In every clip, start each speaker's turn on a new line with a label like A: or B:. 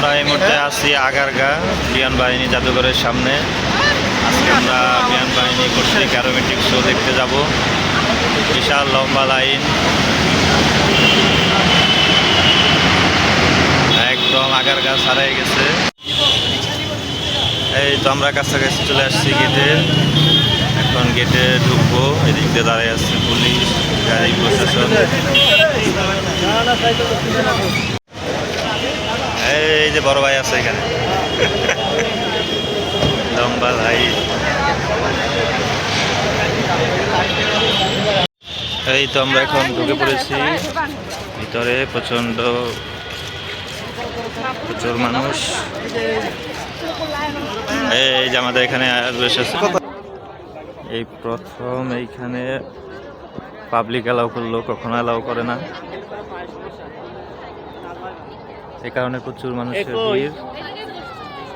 A: আমরা এই মুহূর্তে আছি আগারগা বিয়ান বাহিনী জাদুঘরের সামনে। আজকে আমরা বিয়ান বাহিনী কর্তৃক অ্যারোমেটিক শো দেখতে যাব। বিশাল লম্বা লাইন। একদম আগারগা ছাড়াই গেছে। এই তো আমরা কাছাকাছি চলে আসছি গেটে। এখন গেটে ঢুকবো। এদিক দিয়ে দাঁড়িয়ে আসছে পুলিশ গাড়ি প্রশাসন। এই যে বড় ভাই আছে এখানে। লম্বা ভাই। এই তো আমরা এখন ঢুকে পড়েছি। ভিতরে প্রচণ্ড প্রচুর মানুষ। এই যে আমাদের এখানে এই প্রথম এইখানে পাবলিক অ্যালাউ করল, কখনো অ্যালাউ করে না। এই কারণে প্রচুর মানুষের ভিড়।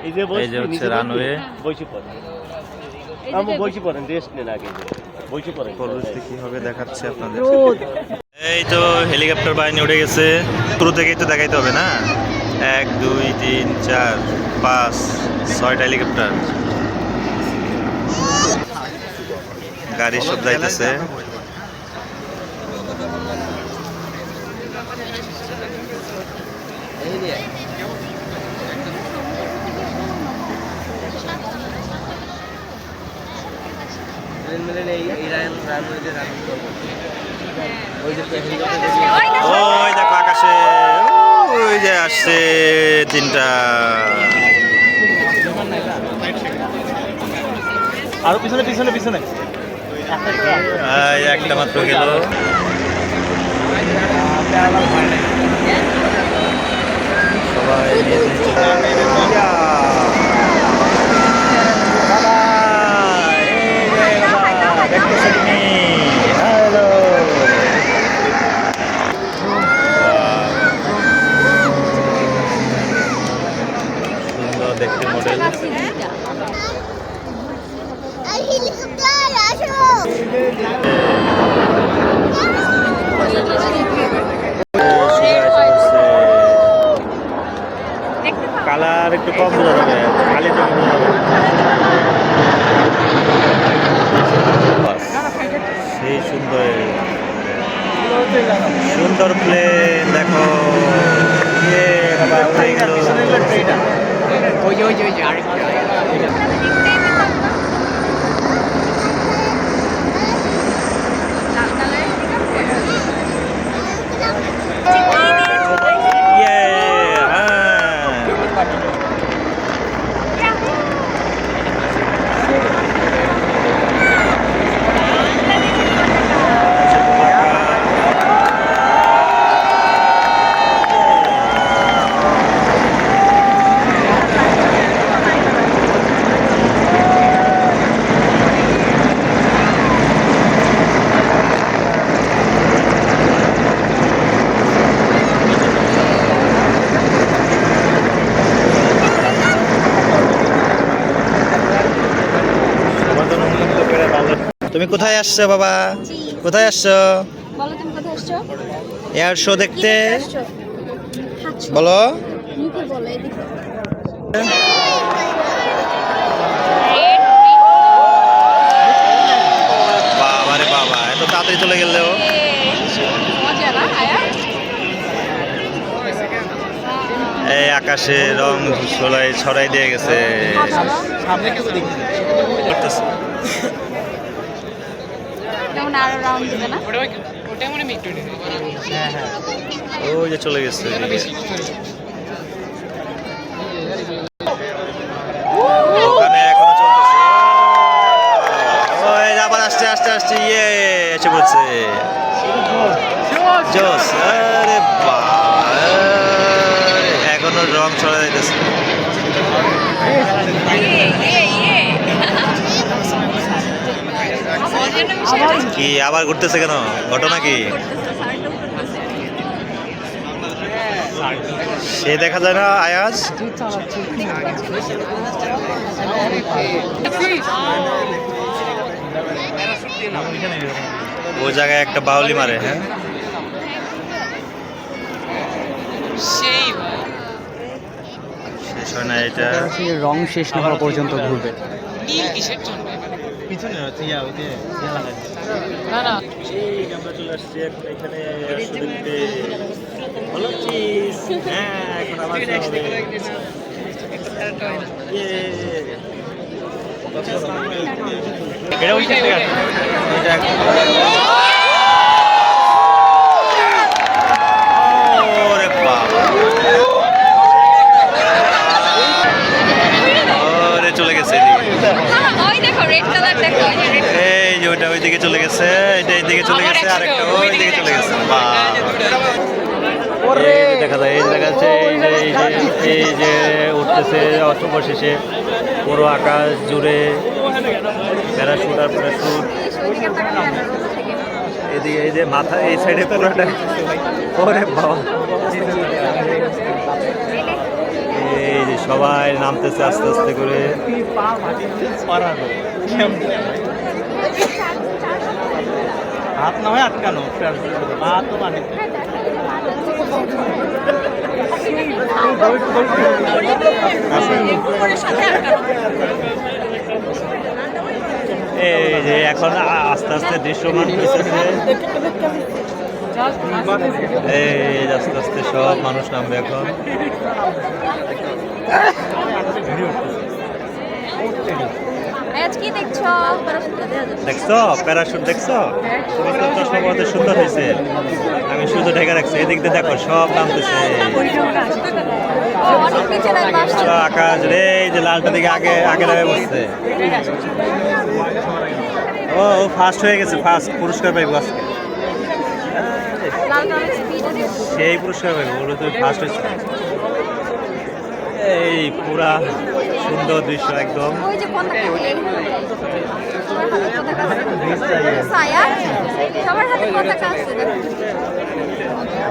B: এই যে
A: এই যে হচ্ছে রানওয়ে
B: বইছি পড়েন আমি বইছি পড়েন রেস্ট নেন আগে বইছি পড়েন।
A: কি হবে দেখাচ্ছে আপনাদের। এই তো হেলিকপ্টার বাহিনী উঠে গেছে। শুরু থেকেই তো দেখাইতে হবে না? এক দুই তিন চার পাঁচ ছয়টা হেলিকপ্টার। গাড়ি সব যাইতেছে। ওই দেখো আকাশে ওই যে আসছে তিনটা।
B: আরও পিছনে পিছনে পিছনে।
A: একটা মাত্র গেল সবাই নিয়ে নিয়ে চলে- বাবা, এই যে বাবা, দেখতেছো তুমি? Hello. সুন্দর দেখতে মডেল
C: হেলিকপ্টার আসো
A: একটু কম বোঝা যাবে খালি সেই সুন্দর সুন্দর প্লেন দেখো ইয়ে, বাবা, উড়ে গেল। ইয়ে, হ্যাঁ। সবার জন্য উন্মুক্ত করে ভালো। তুমি কোথায় আসছো বাবা? কোথায় আসছো?
C: বলো তুমি কোথায় আসছো?
A: এয়ার শো দেখতে। বলো। বাবা রে বাবা এত তাড়াতাড়ি চলে গেলেও এই আকাশে রং ছড়াই ছড়াই দিয়ে গেছে। করতেছে।
C: যেমন আরও রাউন্ড দিবে না?
A: ওই যে চলে গেছে। এদিকে। এখনও ওই যে আবার আসছে আসছে আসছে ইয়ে এসে জোস আরে বাবা এখনও রং ছড়া যাইতেছে। কি আবার ঘুরতেছে কেন? ঘটনা কি? সে দেখা যায় না আয়াজ? ও জায়গায় একটা বাউলি মারে হ্যাঁ?
D: সেই
A: হয় না এটা।
D: রং শেষ না হওয়া পর্যন্ত ঘুরবে।
B: পিছনে হচ্ছে ইয়া ওই যে ইয়া না
A: ঠিক আমরা চলে আসছি এখন এখানে আসলে ভালো আছিস হ্যাঁ এখন আবার হবে।
B: এটা ওই সাইডে আছে
A: এটা এখন- ওরে বাবা। ওরে চলে গেছে এদিকে
C: ওই দেখো রেড কালার দেখো ওই যে red
A: ওইদিকে চলে গেছে এটা এইদিকে চলে গেছে আরেকটা ওইদিকে চলে গেছে বাহ। এই দেখা যায় এই যে দেখা যাচ্ছে এই যে এই যে এই যে উঠতেছে অবশেষে পুরো আকাশ জুড়ে প্যারাশুট আর প্যারাশুট। এদিকে এই যে মাথা এই সাইডে পুরোটা। ওরে বাবা। এই যে সবাই নামতেছে আস্তে আস্তে করে।
B: হাত না হয় আটকানো
A: এই যে এখন আস্তে আস্তে দৃশ্যমান হইতেছে। এই আস্তে আস্তে সব মানুষ নামবে এখন।
C: আজ কি দেখছ
A: দেখছ? প্যারাশুট দেখছ? তুমি তো চশমা পড়তে সুন্দর হয়েছে। আমি শুধু ঢেকে রাখছি এদিক দিয়ে দেখো সব নামতেছে। আকাশ রে যে লালটা দিকে আগে আগে নামে বসছে। ও ফার্স্ট হয়ে গেছে ফার্স্ট পুরস্কার পাইবো আজকে। সেই পুরস্কার পাইবো ওগুলো তো ফার্স্ট হয়েছে। এই পুরা সুন্দর দৃশ্য একদম।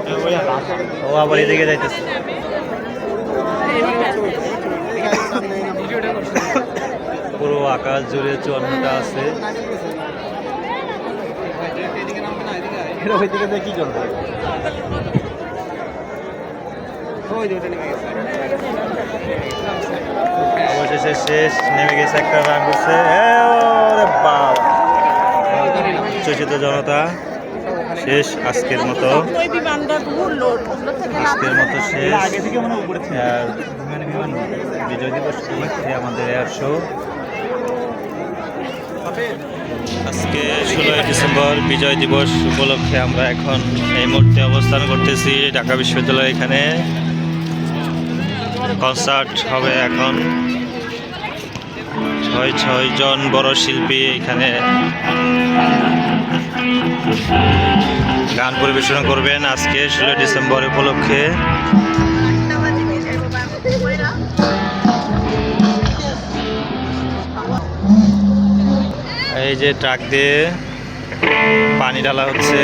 C: দেখো
A: ও আবার এদিকে যাইতেছে। পুরো আকাশ জুড়ে চুয়ান্নটা আছে।
B: কি করবে? ওই
A: অবশেষে শেষ নেমে গেছে একটা রান করছে। জনতা, শেষ আজকের মতো। আজকের মতো শেষ। আর বিজয় দিবস উপলক্ষে আমাদের এয়ার শো আজকে ষোলোই ডিসেম্বর বিজয় দিবস উপলক্ষে আমরা এখন এই মুহূর্তে অবস্থান করতেছি ঢাকা বিশ্ববিদ্যালয় এখানে। কনসার্ট হবে এখন। ছয় ছয় জন বড় শিল্পী এখানে গান পরিবেশন করবেন আজকে ষোলোই ডিসেম্বর উপলক্ষে। এই যে ট্রাক দিয়ে পানি ঢালা হচ্ছে।